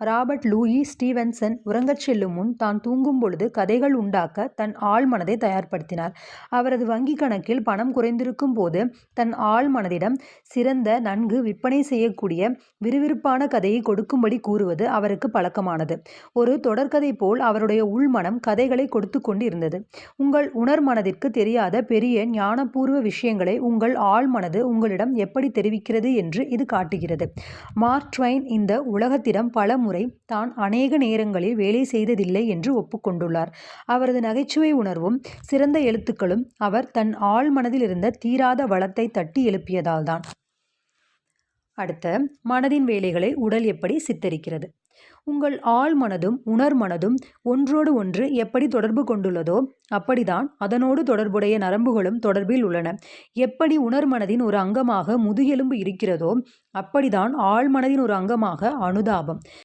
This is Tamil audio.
ராபர்ட் லூயி ஸ்டீவன்சன் உறங்கச் செல்லும் முன் தான் தூங்கும் பொழுது கதைகள் உண்டாக்க தன் ஆழ்மனதை தயார்படுத்தினார். அவரது வங்கிக் கணக்கில் பணம் குறைந்திருக்கும் போது தன் ஆழ்மனதிடம் சிறந்த நன்கு விற்பனை செய்யக்கூடிய விறுவிறுப்பான கதையை கொடுக்கும்படி கூறுவது அவருக்கு பழக்கமானது. ஒரு தொடர்கதை போல் அவருடைய உள்மனம் கதைகளை கொடுத்து கொண்டு இருந்தது. உங்கள் உணர்மனதிற்கு தெரியாத பெரிய ஞானபூர்வ விஷயங்களை உங்கள் ஆழ்மனது உங்களிடம் எப்படி தெரிவிக்கிறது என்று இது காட்டுகிறது. மார்க் ட்வைன் இந்த உலகத்திடம் பல முறை தான் அநேக நேரங்களில் வேலை செய்ததில்லை என்று ஒப்புக்கொண்டுள்ளார் அவரது நகைச்சுவை உணர்வும் சிறந்த எழுத்துக்களும் அவர் தன் ஆழ்மனதிலிருந்த தீராத வளத்தை தட்டி எழுப்பியதால்தான். அடுத்த மனதின் வேலைகளை உடல் எப்படி சித்தரிக்கிறது? உங்கள் ஆழ்மனதும் உணர்மனதும் ஒன்றோடு ஒன்று எப்படி தொடர்பு கொண்டுள்ளதோ அப்படிதான் அதனோடு தொடர்புடைய நரம்புகளும் தொடர்பில் உள்ளன. எப்படி உணர்மனதின் ஒரு அங்கமாக முதுகெலும்பு இருக்கிறதோ அப்படிதான் ஆழ்மனதின் ஒரு அங்கமாக அனுதாபம்.